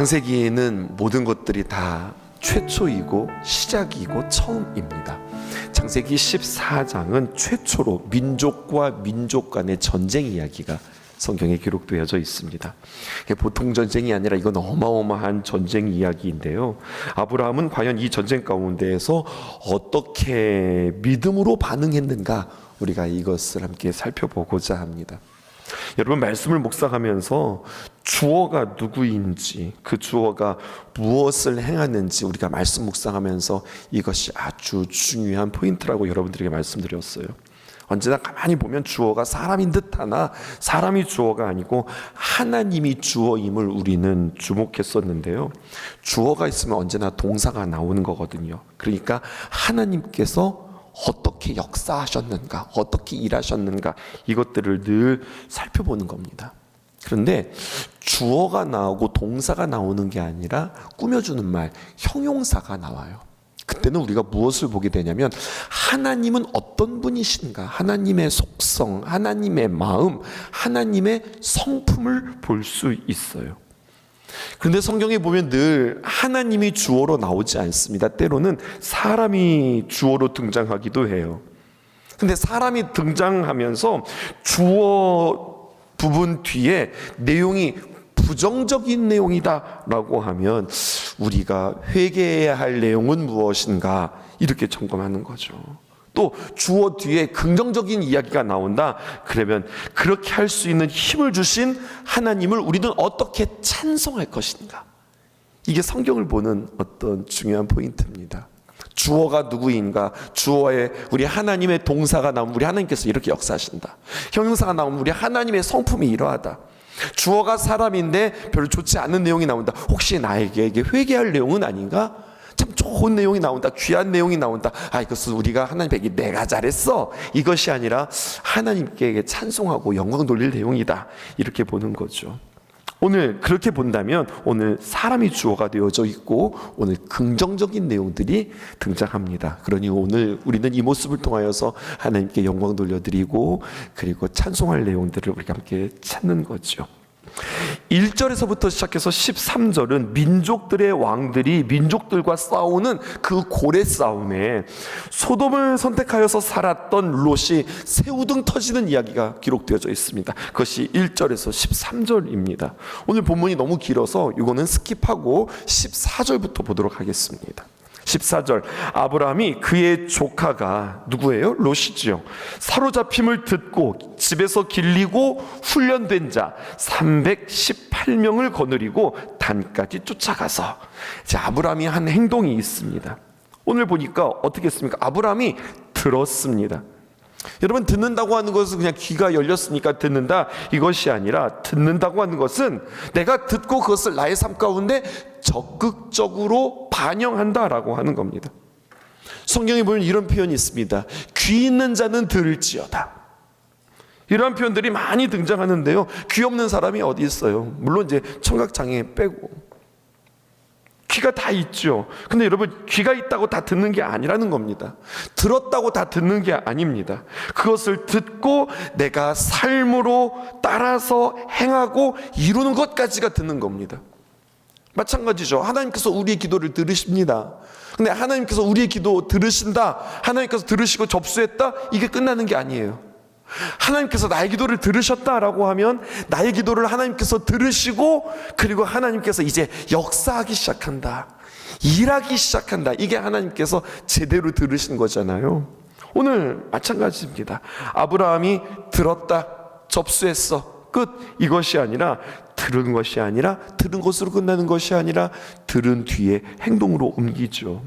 창세기에는 모든 것들이 다 최초이고 시작이고 처음입니다. 창세기 14장은 최초로 민족과 민족 간의 전쟁 이야기가 성경에 기록되어져 있습니다. 보통 전쟁이 아니라 이건 어마어마한 전쟁 이야기인데요. 아브라함은 과연 이 전쟁 가운데에서 어떻게 믿음으로 반응했는가 우리가 이것을 함께 살펴보고자 합니다. 여러분 말씀을 묵상하면서 주어가 누구인지 그 주어가 무엇을 행하는지 우리가 말씀 묵상하면서 이것이 아주 중요한 포인트라고 여러분들에게 말씀드렸어요. 언제나 가만히 보면 주어가 사람인 듯하나 사람이 주어가 아니고 하나님이 주어임을 우리는 주목했었는데요. 주어가 있으면 언제나 동사가 나오는 거거든요. 그러니까 하나님께서 어떻게 역사하셨는가, 어떻게 일하셨는가, 이것들을 늘 살펴보는 겁니다. 그런데 주어가 나오고 동사가 나오는 게 아니라 꾸며주는 말, 형용사가 나와요. 그때는 우리가 무엇을 보게 되냐면 하나님은 어떤 분이신가, 하나님의 속성, 하나님의 마음, 하나님의 성품을 볼 수 있어요. 그런데 성경에 보면 늘 하나님이 주어로 나오지 않습니다. 때로는 사람이 주어로 등장하기도 해요. 근데 사람이 등장하면서 주어 부분 뒤에 내용이 부정적인 내용이다라고 하면 우리가 회개해야 할 내용은 무엇인가 이렇게 점검하는 거죠. 또 주어 뒤에 긍정적인 이야기가 나온다. 그러면 그렇게 할 수 있는 힘을 주신 하나님을 우리는 어떻게 찬송할 것인가? 이게 성경을 보는 어떤 중요한 포인트입니다. 주어가 누구인가? 주어에 우리 하나님의 동사가 나오면 우리 하나님께서 이렇게 역사하신다. 형용사가 나오면 우리 하나님의 성품이 이러하다. 주어가 사람인데 별로 좋지 않은 내용이 나온다. 혹시 나에게 이게 회개할 내용은 아닌가? 참 좋은 내용이 나온다. 귀한 내용이 나온다. 아, 이것은 우리가 하나님에게 내가 잘했어. 이것이 아니라 하나님께 찬송하고 영광 돌릴 내용이다. 이렇게 보는 거죠. 오늘 그렇게 본다면 오늘 사람이 주어가 되어져 있고 오늘 긍정적인 내용들이 등장합니다. 그러니 오늘 우리는 이 모습을 통하여서 하나님께 영광 돌려드리고 그리고 찬송할 내용들을 우리가 함께 찾는 거죠. 1절에서부터 시작해서 13절은 민족들의 왕들이 민족들과 싸우는 그 고래 싸움에 소돔을 선택하여서 살았던 롯이 새우등 터지는 이야기가 기록되어져 있습니다. 그것이 1절에서 13절입니다. 오늘 본문이 너무 길어서 이거는 스킵하고 14절부터 보도록 하겠습니다. 14절 아브라함이 그의 조카가 누구예요? 롯이지요. 사로잡힘을 듣고 집에서 길리고 훈련된 자 318명을 거느리고 단까지 쫓아가서 이제 아브라함이 한 행동이 있습니다. 오늘 보니까 어떻게 했습니까? 아브라함이 들었습니다. 여러분 듣는다고 하는 것은 그냥 귀가 열렸으니까 듣는다 이것이 아니라 듣는다고 하는 것은 내가 듣고 그것을 나의 삶 가운데 적극적으로 반영한다라고 하는 겁니다. 성경에 보면 이런 표현이 있습니다. 귀 있는 자는 들을지어다. 이러한 표현들이 많이 등장하는데요. 귀 없는 사람이 어디 있어요? 물론 이제 청각 장애 빼고 귀가 다 있죠. 근데 여러분 귀가 있다고 다 듣는 게 아니라는 겁니다. 들었다고 다 듣는 게 아닙니다. 그것을 듣고 내가 삶으로 따라서 행하고 이루는 것까지가 듣는 겁니다. 마찬가지죠. 하나님께서 우리의 기도를 들으십니다. 근데 하나님께서 우리의 기도 들으신다. 하나님께서 들으시고 접수했다. 이게 끝나는 게 아니에요. 하나님께서 나의 기도를 들으셨다라고 하면 나의 기도를 하나님께서 들으시고 그리고 하나님께서 이제 역사하기 시작한다. 일하기 시작한다. 이게 하나님께서 제대로 들으신 거잖아요. 오늘 마찬가지입니다. 아브라함이 들었다. 접수했어. 끝. 이것이 아니라 들은 것이 아니라 들은 것으로 끝나는 것이 아니라 들은 뒤에 행동으로 옮기죠.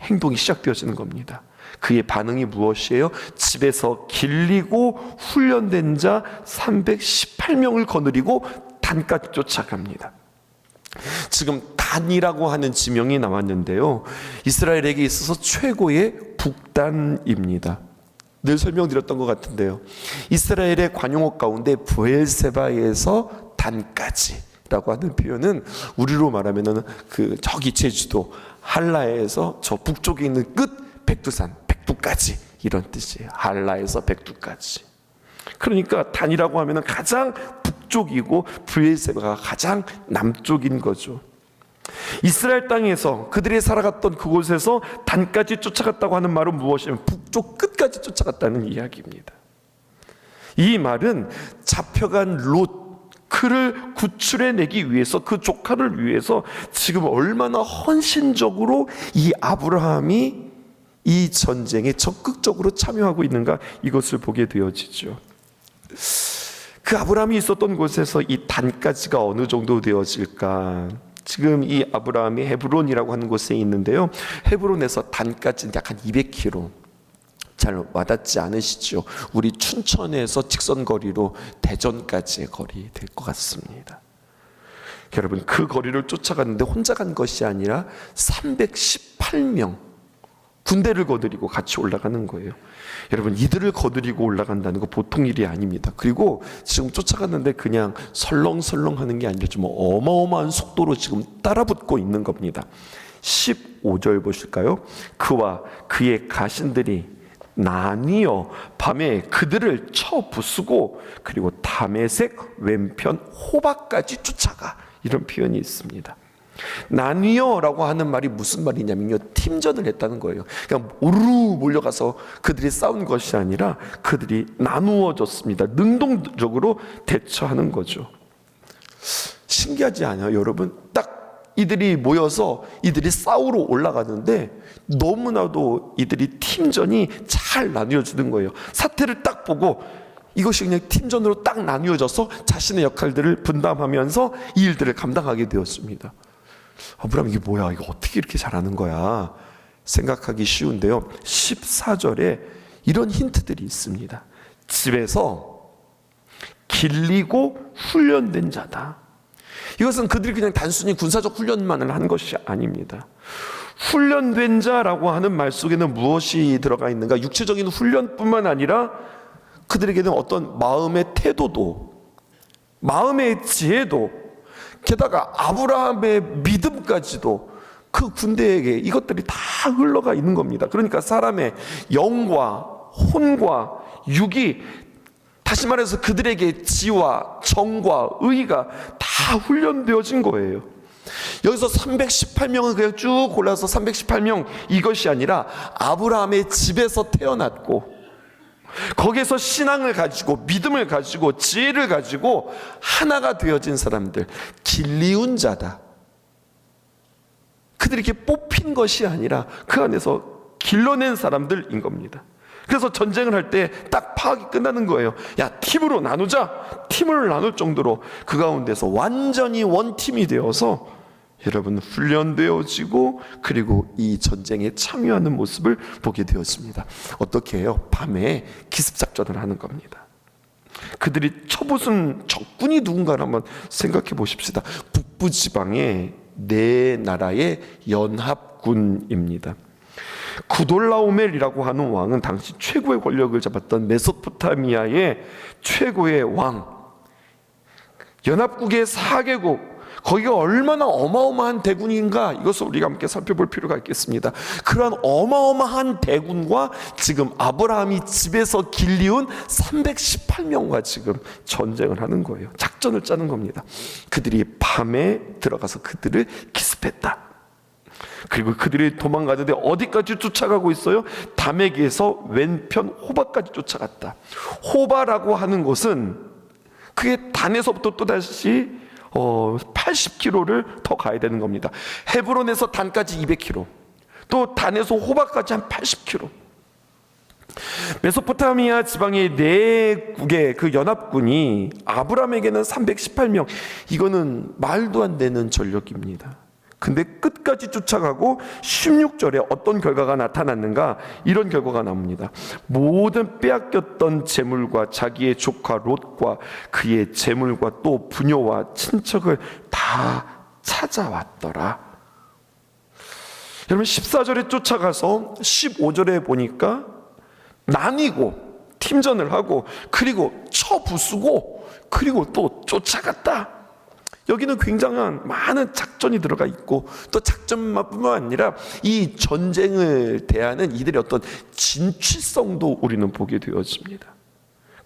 행동이 시작되어지는 겁니다. 그의 반응이 무엇이에요? 집에서 길리고 훈련된 자 318명을 거느리고 단까지 쫓아갑니다. 지금 단이라고 하는 지명이 나왔는데요. 이스라엘에게 있어서 최고의 북단입니다. 늘 설명드렸던 것 같은데요. 이스라엘의 관용어 가운데 부엘세바에서 단까지라고 하는 표현은 우리로 말하면은 그 저기 제주도 한라에서 저 북쪽에 있는 끝 백두산 백두까지 이런 뜻이에요. 한라에서 백두까지. 그러니까 단이라고 하면은 가장 북쪽이고 브엘세바가 가장 남쪽인 거죠. 이스라엘 땅에서 그들이 살아갔던 그곳에서 단까지 쫓아갔다고 하는 말은 무엇이냐면 북쪽 끝까지 쫓아갔다는 이야기입니다. 이 말은 잡혀간 롯 그를 구출해 내기 위해서 그 조카를 위해서 지금 얼마나 헌신적으로 이 아브라함이 이 전쟁에 적극적으로 참여하고 있는가 이것을 보게 되어지죠. 그 아브라함이 있었던 곳에서 이 단까지가 어느 정도 되어질까? 지금 이 아브라함이 헤브론이라고 하는 곳에 있는데요. 헤브론에서 단까지는 약한 200km. 잘 와닿지 않으시죠? 우리 춘천에서 직선 거리로 대전까지의 거리 될 것 같습니다. 여러분 그 거리를 쫓아갔는데 혼자 간 것이 아니라 318명 군대를 거느리고 같이 올라가는 거예요. 여러분 이들을 거느리고 올라간다는 거 보통 일이 아닙니다. 그리고 지금 쫓아갔는데 그냥 설렁설렁 하는 게 아니라 좀 어마어마한 속도로 지금 따라붙고 있는 겁니다. 15절 보실까요? 그와 그의 가신들이 나뉘어 밤에 그들을 쳐 부수고 그리고 담에색 왼편 호박까지 쫓아가 이런 표현이 있습니다. 나뉘어라고 하는 말이 무슨 말이냐면요 팀전을 했다는 거예요. 그냥 우르르 몰려가서 그들이 싸운 것이 아니라 그들이 나누어졌습니다. 능동적으로 대처하는 거죠. 신기하지 않아요, 여러분? 딱 이들이 모여서 이들이 싸우러 올라가는데 너무나도 이들이 팀전이 잘 나뉘어지는 거예요. 사태를 딱 보고 이것이 그냥 팀전으로 딱 나뉘어져서 자신의 역할들을 분담하면서 이 일들을 감당하게 되었습니다. 아브라함 이게 뭐야? 이거 어떻게 이렇게 잘하는 거야? 생각하기 쉬운데요. 14절에 이런 힌트들이 있습니다. 집에서 길리고 훈련된 자다. 이것은 그들이 그냥 단순히 군사적 훈련만을 한 것이 아닙니다. 훈련된 자라고 하는 말 속에는 무엇이 들어가 있는가? 육체적인 훈련뿐만 아니라 그들에게는 어떤 마음의 태도도, 마음의 지혜도, 게다가 아브라함의 믿음까지도 그 군대에게 이것들이 다 흘러가 있는 겁니다. 그러니까 사람의 영과 혼과 육이 다시 말해서 그들에게 지와 정과 의가 다 훈련되어진 거예요. 여기서 318명을 그냥 쭉 골라서 318명 이것이 아니라 아브라함의 집에서 태어났고 거기에서 신앙을 가지고 믿음을 가지고 지혜를 가지고 하나가 되어진 사람들 길리운 자다. 그들이 이렇게 뽑힌 것이 아니라 그 안에서 길러낸 사람들인 겁니다. 그래서 전쟁을 할 때 딱 파악이 끝나는 거예요. 야, 팀으로 나누자. 팀을 나눌 정도로 그 가운데서 완전히 원팀이 되어서 여러분 훈련되어지고 그리고 이 전쟁에 참여하는 모습을 보게 되었습니다. 어떻게 해요? 밤에 기습 작전을 하는 겁니다. 그들이 쳐부순 적군이 누군가를 한번 생각해 보십시다. 북부 지방의 네 나라의 연합군입니다. 구돌라오멜이라고 하는 왕은 당시 최고의 권력을 잡았던 메소포타미아의 최고의 왕. 연합국의 4개국 거기가 얼마나 어마어마한 대군인가 이것을 우리가 함께 살펴볼 필요가 있겠습니다. 그러한 어마어마한 대군과 지금 아브라함이 집에서 길리운 318명과 지금 전쟁을 하는 거예요. 작전을 짜는 겁니다. 그들이 밤에 들어가서 그들을 기습했다. 그리고 그들이 도망가는데 어디까지 쫓아가고 있어요? 담에게서 왼편 호바까지 쫓아갔다. 호바라고 하는 곳은 그게 단에서부터 또 다시 어, 80km를 더 가야 되는 겁니다. 헤브론에서 단까지 200km, 또 단에서 호바까지 한 80km. 메소포타미아 지방의 네 국의 그 연합군이 아브람에게는 318명. 이거는 말도 안 되는 전력입니다. 근데 끝까지 쫓아가고 16절에 어떤 결과가 나타났는가? 이런 결과가 나옵니다. 모든 빼앗겼던 재물과 자기의 조카 롯과 그의 재물과 또 부녀와 친척을 다 찾아왔더라. 여러분 14절에 쫓아가서 15절에 보니까 나뉘고 팀전을 하고 그리고 쳐부수고 그리고 또 쫓아갔다. 여기는 굉장한 많은 작전이 들어가 있고 또 작전뿐만 아니라 이 전쟁을 대하는 이들의 어떤 진취성도 우리는 보게 되어집니다.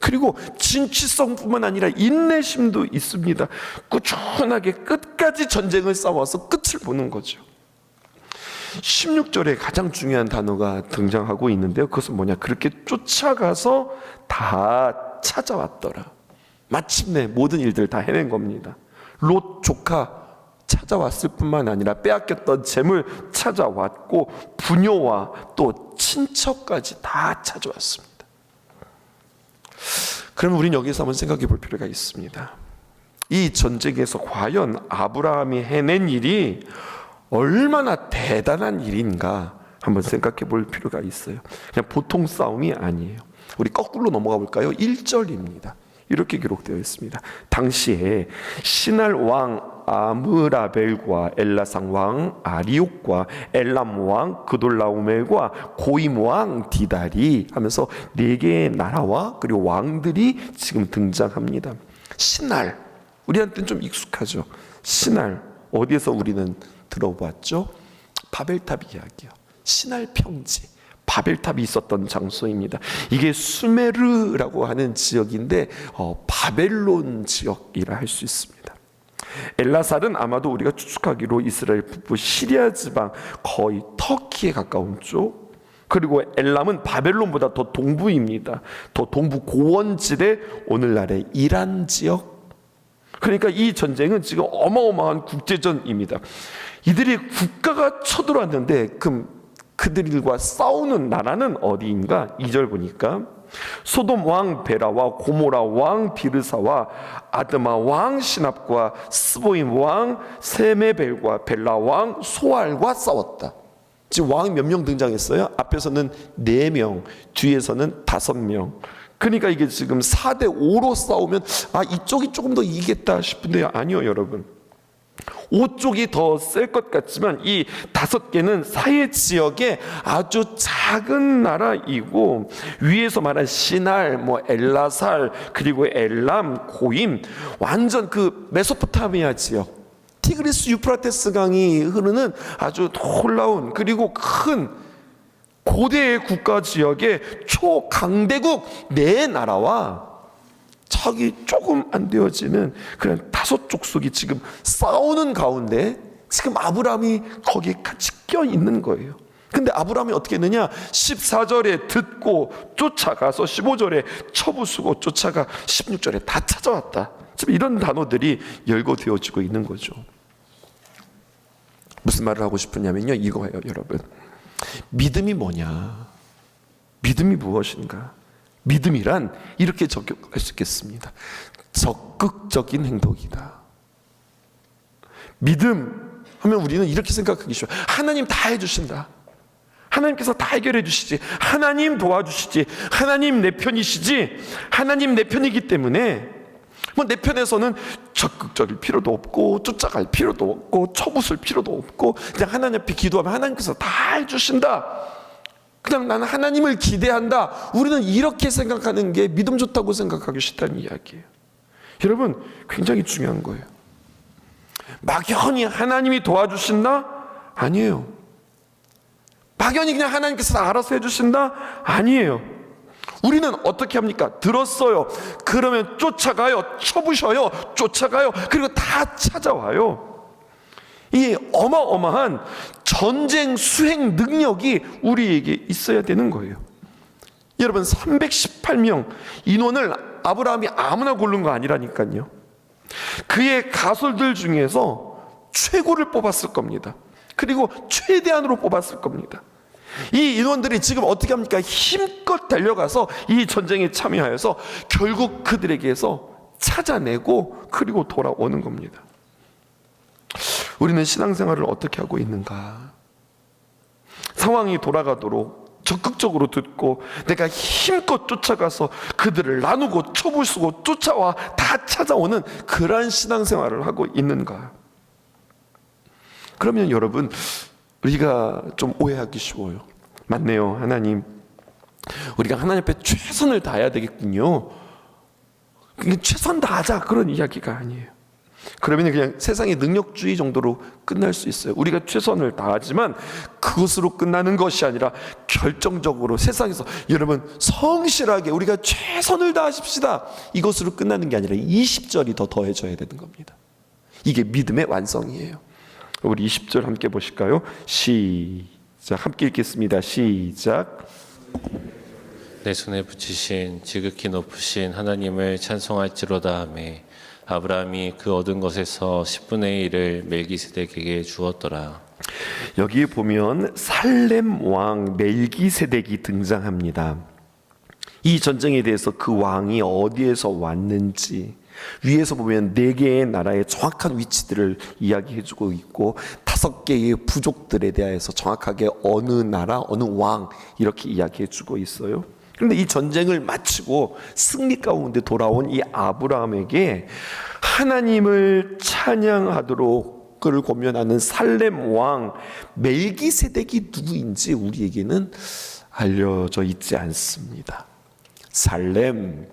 그리고 진취성뿐만 아니라 인내심도 있습니다. 꾸준하게 끝까지 전쟁을 싸워서 끝을 보는 거죠. 16절에 가장 중요한 단어가 등장하고 있는데요. 그것은 뭐냐? 그렇게 쫓아가서 다 찾아왔더라. 마침내 모든 일들을 다 해낸 겁니다. 롯 조카 찾아왔을 뿐만 아니라 빼앗겼던 재물 찾아왔고 부녀와 또 친척까지 다 찾아왔습니다. 그럼 우리는 여기서 한번 생각해 볼 필요가 있습니다. 이 전쟁에서 과연 아브라함이 해낸 일이 얼마나 대단한 일인가 한번 생각해 볼 필요가 있어요. 그냥 보통 싸움이 아니에요. 우리 거꾸로 넘어가 볼까요? 1절입니다. 이렇게 기록되어 있습니다. 당시에 신할 왕 아므라벨과 엘라상 왕 아리옥과 엘람 왕 그돌라우멜과 고임 왕 디달이 하면서 네 개의 나라와 그리고 왕들이 지금 등장합니다. 신할 우리한테는 좀 익숙하죠. 신할 어디에서 우리는 들어봤죠? 바벨탑 이야기요. 신할 평지. 바벨탑이 있었던 장소입니다. 이게 수메르라고 하는 지역인데 어, 바벨론 지역이라 할 수 있습니다. 엘라살은 아마도 우리가 추측하기로 이스라엘 북부 시리아 지방 거의 터키에 가까운 쪽 그리고 엘람은 바벨론보다 더 동부입니다. 더 동부 고원지대 오늘날의 이란 지역 그러니까 이 전쟁은 지금 어마어마한 국제전입니다. 이들이 국가가 쳐들어왔는데 그럼 그들과 싸우는 나라는 어디인가? 2절 보니까 소돔 왕 베라와 고모라 왕 비르사와 아드마 왕 시납과 스보임 왕 세메벨과 벨라 왕 소알과 싸웠다. 지금 왕 몇 명 등장했어요? 앞에서는 4명, 뒤에서는 5명. 그러니까 이게 지금 4대 5로 싸우면 아 이쪽이 조금 더 이기겠다 싶은데요. 아니요, 여러분. 5쪽이 더셀것 같지만 이 다섯 개는 사해 지역의 아주 작은 나라이고 위에서 말한 시날, 뭐 엘라살, 그리고 엘람, 고임 완전 그 메소포타미아 지역. 티그리스 유프라테스 강이 흐르는 아주 놀라운 그리고 큰 고대의 국가 지역의 초강대국 네 나라와 적이 조금 안 되어지는 그런 다섯 족속이 지금 싸우는 가운데 지금 아브라함이 거기에 같이 껴 있는 거예요. 근데 아브라함이 어떻게 했느냐? 14절에 듣고 쫓아가서 15절에 처부수고 쫓아가 16절에 다 찾아왔다. 지금 이런 단어들이 열거되어지고 있는 거죠. 무슨 말을 하고 싶으냐면요. 이거예요, 여러분. 믿음이 뭐냐? 믿음이 무엇인가? 믿음이란 이렇게 적용할 수 있겠습니다. 적극적인 행동이다. 믿음 하면 우리는 이렇게 생각하기 쉬워요. 하나님 다 해주신다. 하나님께서 다 해결해 주시지. 하나님 도와주시지. 하나님 내 편이시지. 하나님 내 편이기 때문에 뭐 내 편에서는 적극적일 필요도 없고 쫓아갈 필요도 없고 쳐부술 필요도 없고 그냥 하나님 앞에 기도하면 하나님께서 다 해주신다. 그냥 나는 하나님을 기대한다. 우리는 이렇게 생각하는 게 믿음 좋다고 생각하기 싫다는 이야기예요. 여러분, 굉장히 중요한 거예요. 막연히 하나님이 도와주신다? 아니에요. 막연히 그냥 하나님께서 알아서 해주신다? 아니에요. 우리는 어떻게 합니까? 들었어요. 그러면 쫓아가요. 쳐부셔요. 쫓아가요. 그리고 다 찾아와요. 이 어마어마한 전쟁 수행 능력이 우리에게 있어야 되는 거예요. 여러분 318명 인원을 아브라함이 아무나 고른 거 아니라니까요. 그의 가솔들 중에서 최고를 뽑았을 겁니다. 그리고 최대한으로 뽑았을 겁니다. 이 인원들이 지금 어떻게 합니까? 힘껏 달려가서 이 전쟁에 참여하여서 결국 그들에게서 찾아내고 그리고 돌아오는 겁니다. 우리는 신앙생활을 어떻게 하고 있는가? 상황이 돌아가도록 적극적으로 듣고 내가 힘껏 쫓아가서 그들을 나누고 쓰고 쫓아와 다 찾아오는 그러한 신앙생활을 하고 있는가? 그러면 여러분 우리가 좀 오해하기 쉬워요. 맞네요, 하나님. 우리가 하나님 앞에 최선을 다해야 되겠군요. 최선 다하자 그런 이야기가 아니에요. 그러면 그냥 세상의 능력주의 정도로 끝날 수 있어요. 우리가 최선을 다하지만 그것으로 끝나는 것이 아니라 결정적으로 세상에서 여러분 성실하게 우리가 최선을 다하십시다. 이것으로 끝나는 게 아니라 20절이 더 더해져야 되는 겁니다. 이게 믿음의 완성이에요. 우리 20절 함께 보실까요? 시작. 함께 읽겠습니다. 시작. 내 손에 붙이신 지극히 높으신 하나님을 찬송할지로다 하매 아브라함이 그 얻은 것에서 10분의 1을 멜기세덱에게 주었더라. 여기 보면 살렘 왕 멜기세덱이 등장합니다. 이 전쟁에 대해서 그 왕이 어디에서 왔는지 위에서 보면 네 개의 나라의 정확한 위치들을 이야기해주고 있고 다섯 개의 부족들에 대해서 정확하게 어느 나라 어느 왕 이렇게 이야기해주고 있어요. 그런데 이 전쟁을 마치고 승리 가운데 돌아온 이 아브라함에게 하나님을 찬양하도록 그를 고면하는 살렘 왕 멜기세덱이 누구인지 우리에게는 알려져 있지 않습니다. 살렘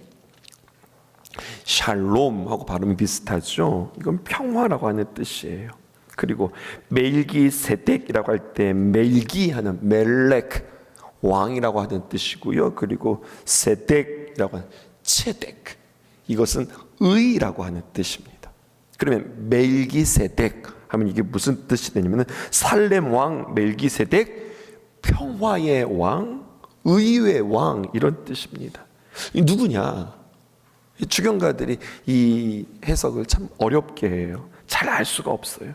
샬롬하고 발음이 비슷하죠. 이건 평화라고 하는 뜻이에요. 그리고 멜기세덱이라고 할 때 멜기 하는 멜렉 왕이라고 하는 뜻이고요. 그리고 세덱이라고 하는 체덱 이것은 의라고 하는 뜻입니다. 그러면 멜기세덱 하면 이게 무슨 뜻이 되냐면은 살렘 왕 멜기세덱 평화의 왕, 의의 왕 이런 뜻입니다. 이 누구냐? 이 주경가들이 이 해석을 참 어렵게 해요. 잘 알 수가 없어요.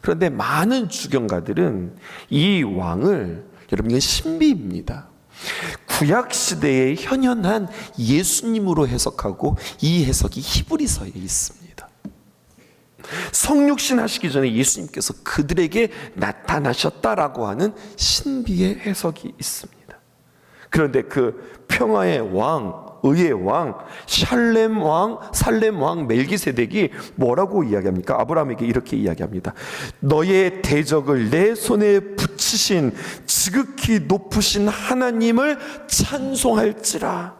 그런데 많은 주경가들은 이 왕을 여러분 이건 신비입니다. 구약 시대에 현현한 예수님으로 해석하고 이 해석이 히브리서에 있습니다. 성육신 하시기 전에 예수님께서 그들에게 나타나셨다라고 하는 신비의 해석이 있습니다. 그런데 그 평화의 왕, 의의 왕, 샬렘 왕, 살렘 왕 멜기세덱이 뭐라고 이야기합니까? 아브라함에게 이렇게 이야기합니다. 너의 대적을 내 손에 붙이신 지극히 높으신 하나님을 찬송할지라.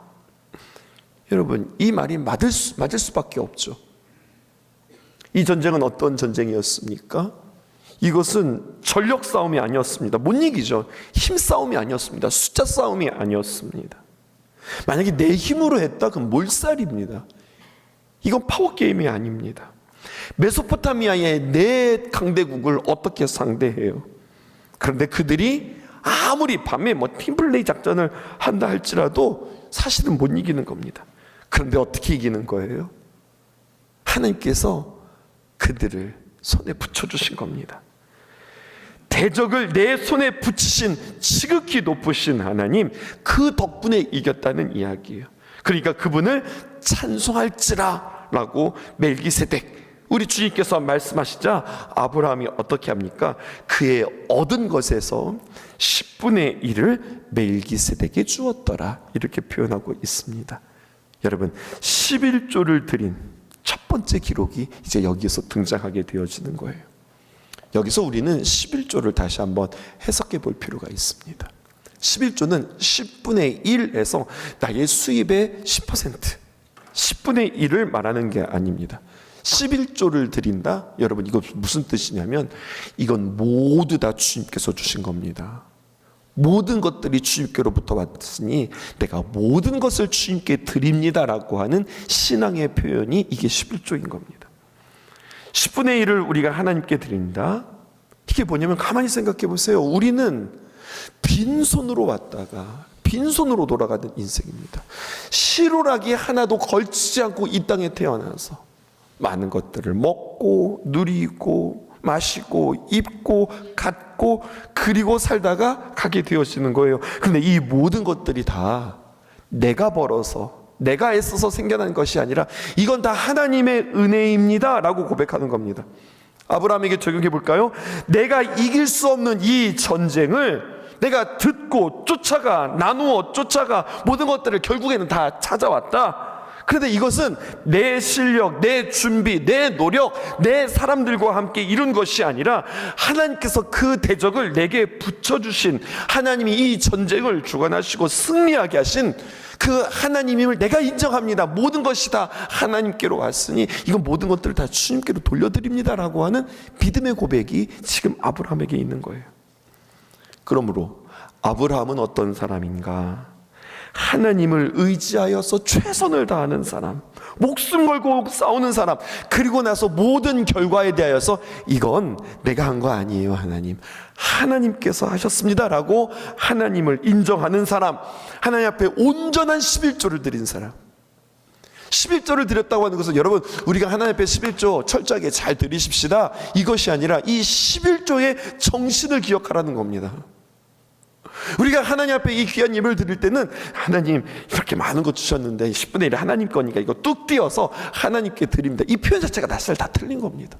여러분, 이 말이 맞을, 수, 맞을 수밖에 없죠. 이 전쟁은 어떤 전쟁이었습니까? 이것은 전력 싸움이 아니었습니다. 못 이기죠. 힘 싸움이 아니었습니다. 숫자 싸움이 아니었습니다. 만약에 내 힘으로 했다 그럼 몰살입니다. 이건 파워 게임이 아닙니다. 메소포타미아의 네 강대국을 어떻게 상대해요? 그런데 그들이 아무리 밤에 뭐 팀플레이 작전을 한다 할지라도 사실은 못 이기는 겁니다. 그런데 어떻게 이기는 거예요? 하나님께서 그들을 손에 붙여주신 겁니다. 대적을 내 손에 붙이신 지극히 높으신 하나님 그 덕분에 이겼다는 이야기예요. 그러니까 그분을 찬송할지라 라고 멜기세덱 우리 주님께서 말씀하시자 아브라함이 어떻게 합니까? 그의 얻은 것에서 10분의 1을 멜기세덱에 주었더라 이렇게 표현하고 있습니다. 여러분 11조를 드린 첫 번째 기록이 이제 여기에서 등장하게 되어지는 거예요. 여기서 우리는 11조를 다시 한번 해석해 볼 필요가 있습니다. 11조는 10분의 1에서 나의 수입의 10%, 10분의 1을 말하는 게 아닙니다. 11조를 드린다? 여러분, 이거 무슨 뜻이냐면, 이건 모두 다 주님께서 주신 겁니다. 모든 것들이 주님께로부터 왔으니 내가 모든 것을 주님께 드립니다라고 하는 신앙의 표현이 이게 11조인 겁니다. 10분의 1을 우리가 하나님께 드린다. 이게 뭐냐면 가만히 생각해 보세요. 우리는 빈손으로 왔다가 빈손으로 돌아가는 인생입니다. 실오라기 하나도 걸치지 않고 이 땅에 태어나서 많은 것들을 먹고 누리고 마시고 입고 갖고 그리고 살다가 가게 되어지는 거예요. 그런데 이 모든 것들이 다 내가 벌어서 내가 애써서 생겨난 것이 아니라 이건 다 하나님의 은혜입니다라고 고백하는 겁니다. 아브라함에게 적용해 볼까요? 내가 이길 수 없는 이 전쟁을 내가 듣고 쫓아가 나누어 쫓아가 모든 것들을 결국에는 다 찾아왔다. 그런데 이것은 내 실력, 내 준비, 내 노력, 내 사람들과 함께 이룬 것이 아니라 하나님께서 그 대적을 내게 붙여주신 하나님이 이 전쟁을 주관하시고 승리하게 하신 그 하나님임을 내가 인정합니다. 모든 것이 다 하나님께로 왔으니 이건 모든 것들을 다 주님께로 돌려드립니다라고 하는 믿음의 고백이 지금 아브라함에게 있는 거예요. 그러므로 아브라함은 어떤 사람인가? 하나님을 의지하여서 최선을 다하는 사람, 목숨 걸고 싸우는 사람, 그리고 나서 모든 결과에 대하여서 이건 내가 한 거 아니에요, 하나님. 하나님께서 하셨습니다라고 하나님을 인정하는 사람, 하나님 앞에 온전한 11조를 드린 사람. 11조를 드렸다고 하는 것은 여러분 우리가 하나님 앞에 11조 철저하게 잘 드리십시다. 이것이 아니라 이 11조의 정신을 기억하라는 겁니다. 우리가 하나님 앞에 이 귀한 예배를 드릴 때는 하나님 이렇게 많은 거 주셨는데 10분의 1 하나님 거니까 이거 뚝 띄어서 하나님께 드립니다. 이 표현 자체가 낯설 다 틀린 겁니다.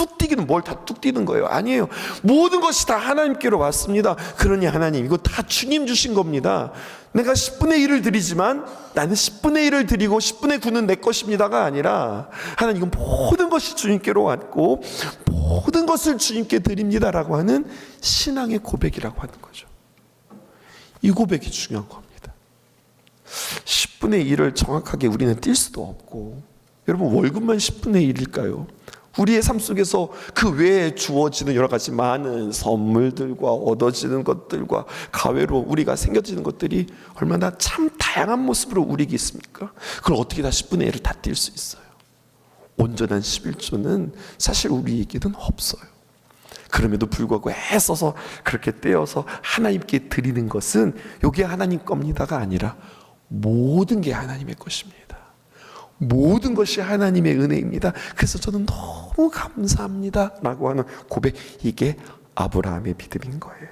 뚝 띄기는 뭘 다뚝 띄는 거예요? 아니에요. 모든 것이 다 하나님께로 왔습니다. 그러니 하나님 이거 다 주님 주신 겁니다. 내가 10분의 1을 드리지만 나는 10분의 1을 드리고 10분의 9는 내 것입니다가 아니라 하나님 이건 모든 것이 주님께로 왔고 모든 것을 주님께 드립니다라고 하는 신앙의 고백이라고 하는 거죠. 이 고백이 중요한 겁니다. 10분의 1을 정확하게 우리는 뛸 수도 없고 여러분 월급만 10분의 1일까요? 우리의 삶 속에서 그 외에 주어지는 여러 가지 많은 선물들과 얻어지는 것들과 가외로 우리가 생겨지는 것들이 얼마나 참 다양한 모습으로 우리에게 있습니까? 그걸 어떻게 다 10분의 1을 다 뛸 수 있어요? 온전한 11조는 사실 우리에게는 없어요. 그럼에도 불구하고 애써서 그렇게 떼어서 하나님께 드리는 것은 요게 하나님 겁니다가 아니라 모든 게 하나님의 것입니다. 모든 것이 하나님의 은혜입니다. 그래서 저는 너무 감사합니다. 라고 하는 고백, 이게 아브라함의 믿음인 거예요.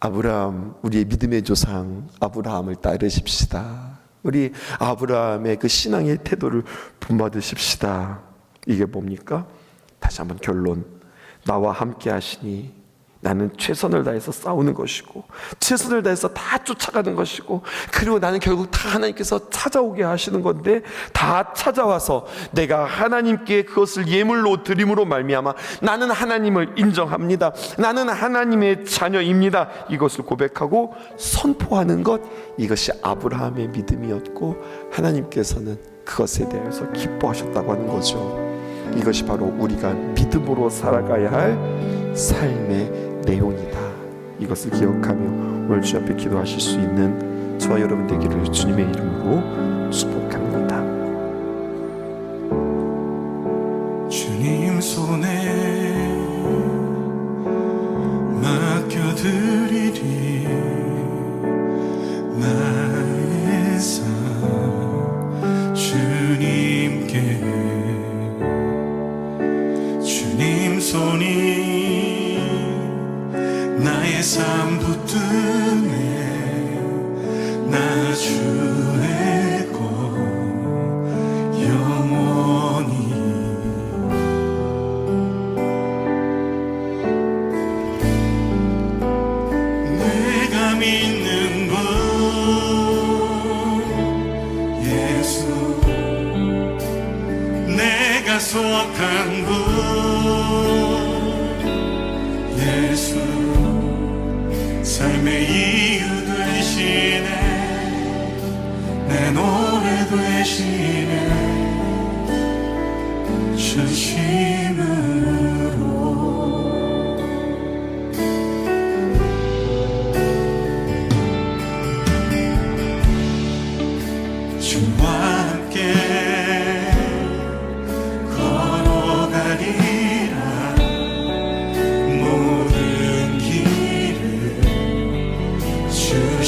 아브라함, 우리의 믿음의 조상, 아브라함을 따르십시다. 우리 아브라함의 그 신앙의 태도를 본받으십시다. 이게 뭡니까? 다시 한번 결론. 나와 함께 하시니 나는 최선을 다해서 싸우는 것이고 최선을 다해서 다 쫓아가는 것이고 그리고 나는 결국 다 하나님께서 찾아오게 하시는 건데 다 찾아와서 내가 하나님께 그것을 예물로 드림으로 말미암아 나는 하나님을 인정합니다. 나는 하나님의 자녀입니다. 이것을 고백하고 선포하는 것 이것이 아브라함의 믿음이었고 하나님께서는 그것에 대해서 기뻐하셨다고 하는 거죠. 이것이 바로 우리가 믿음으로 살아가야 할 삶의 내용이다. 이것을 기억하며 오늘 주 앞에 기도하실 수 있는 저와 여러분 되기를 주님의 이름으로 축복합니다. 주님 손에 맡겨드리리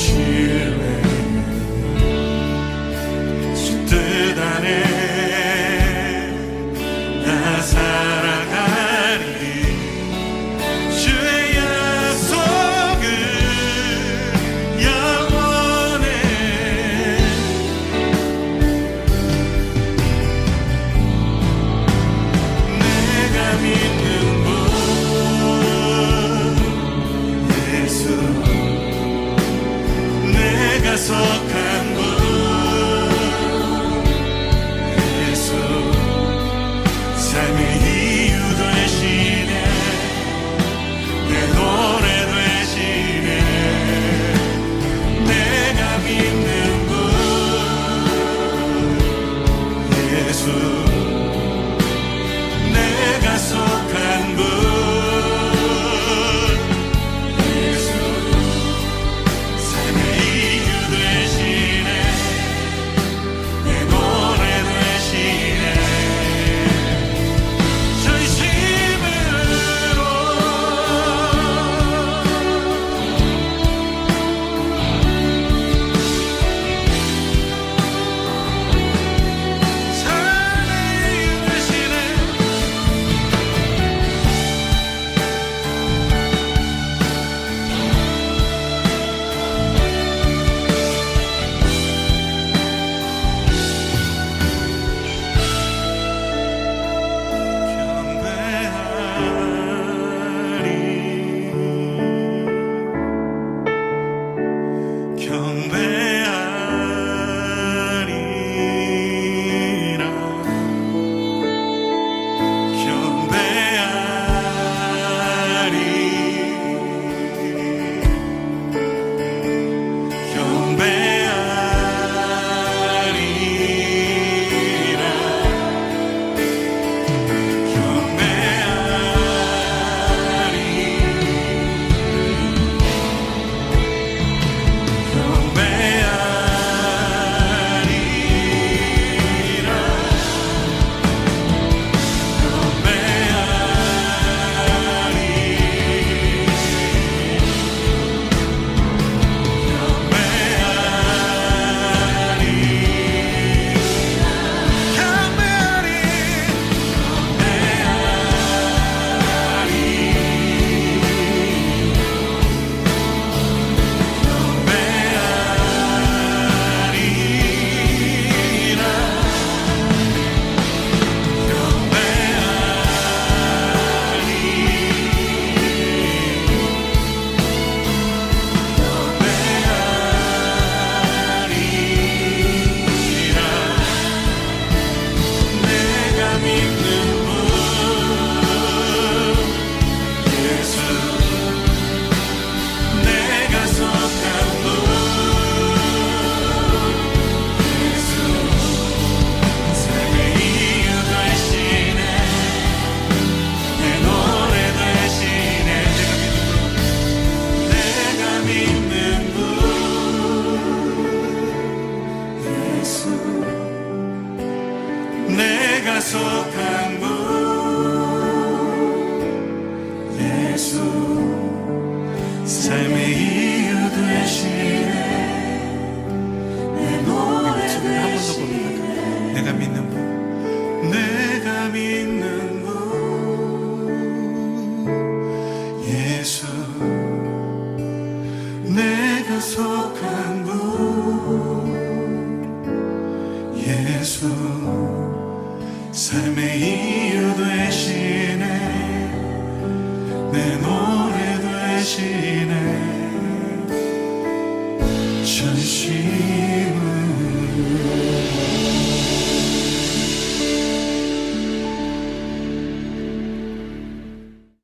주 내가 속한 분